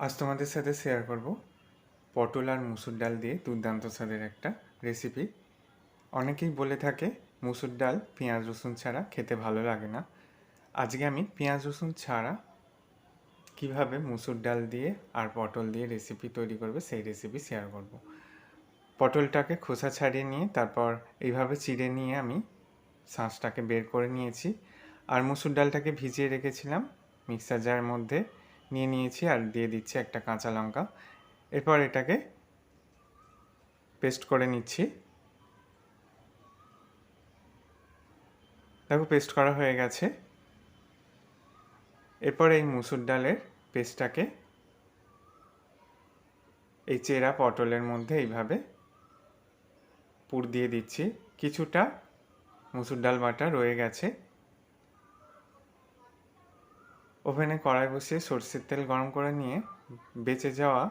আজ তোমাদের সাথে শেয়ার করব পটল আর মুসুর ডাল দিয়ে দুর্দান্ত স্বাদের একটা রেসিপি অনেকেই বলে থাকে, মুসুর ডাল পেঁয়াজ, রসুন ছাড়া খেতে ভালো লাগে না। আজকে আমি পেঁয়াজ, রসুন ছাড়া কীভাবে মুসুর ডাল দিয়ে আর পটল দিয়ে রেসিপি তৈরি করবে সেই রেসিপি শেয়ার করব। পটলটাকে খোসা ছাড়িয়ে নিয়ে তারপর এইভাবে চিড়ে নিয়ে আমি শাঁসটাকে বের করে নিয়েছি। আর মুসুর ডালটাকে ভিজিয়ে রেখেছিলাম মিক্সার জারের মধ্যে। নিয়ে নিয়েছি আর দিয়ে দিচ্ছি একটা কাঁচা লঙ্কা। এরপর এটাকে পেস্ট করে নিচ্ছি। দেখো পেস্ট করা হয়ে গেছে। এরপর এই মুসুর ডালের পেস্টটাকে এই চেরা পটলের মধ্যে এইভাবে পুর দিয়ে দিচ্ছি। কিছুটা মুসুর ডাল বাটা রয়ে গেছে। ওভেনে কড়াই বসিয়ে সর্ষের তেল গরম করে নিয়ে বেঁচে যাওয়া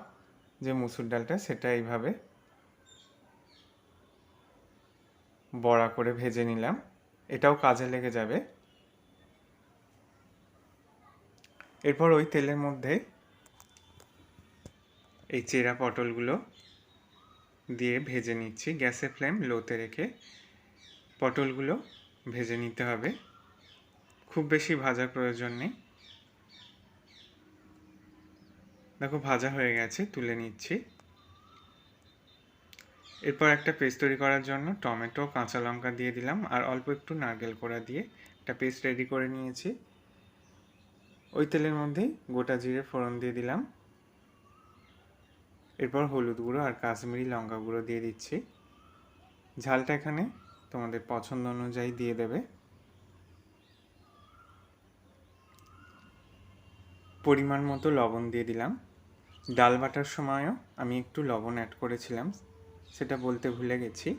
যে মুসুর ডালটা, সেটা এইভাবে বড়া করে ভেজে নিলাম। এটাও কাজে লেগে যাবে। এরপর ওই তেলের মধ্যে এই চেরা পটলগুলো দিয়ে ভেজে নিচ্ছি। গ্যাসের ফ্লেম লোতে রেখে পটলগুলো ভেজে নিতে হবে। খুব বেশি ভাজার প্রয়োজন নেই। দেখো, ভাজা হয়ে গেছে, তুলে নিচ্ছি। এরপর একটা পেস্ট তৈরি করার জন্য টমেটো, কাঁচা লঙ্কা দিয়ে দিলাম, আর অল্প একটু নারকেল কোড়া দিয়ে একটা পেস্ট রেডি করে নিয়েছি। ওই তেলের মধ্যেই গোটা জিরে ফোড়ন দিয়ে দিলাম। এরপর হলুদ গুঁড়ো আর কাশ্মীরি লঙ্কা গুঁড়ো দিয়ে দিচ্ছি। ঝালটা এখানে তোমাদের পছন্দ অনুযায়ী দিয়ে দেবে। পরিমাণ মতো লবণ দিয়ে দিলাম। ডাল বাটার সময়ও আমি একটু লবণ অ্যাড করেছিলাম, সেটা বলতে ভুলে গেছি।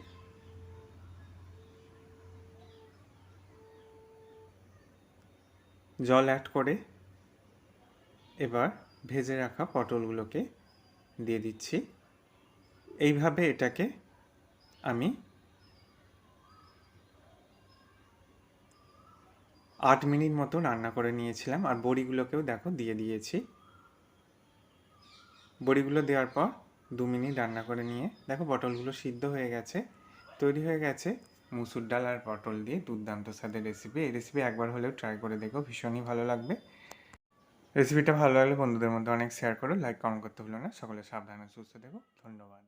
জল অ্যাড করে এবার ভেজে রাখা পটলগুলোকে দিয়ে দিচ্ছি। এইভাবে এটাকে আমি আট মিনিট মতো রান্না করে নিয়েছিলাম আর বড়িগুলোকেও দেখো দিয়ে দিয়েছি। বড়িগুলো দেওয়ার পর দু মিনিট রান্না করে নিয়ে দেখো পটলগুলো সিদ্ধ হয়ে গেছে, তৈরি হয়ে গেছে। মুসুর ডাল আর পটল দিয়ে দুর্দান্ত স্বাদের রেসিপি এই রেসিপি একবার হলেও ট্রাই করে দেখো, ভীষণই ভালো লাগবে। রেসিপিটা ভালো লাগলে বন্ধুদের মধ্যে অনেক শেয়ার করো লাইক কমেন্ট করতে ভুলো না। সকলে সাবধানে সুস্থ দেখো ধন্যবাদ।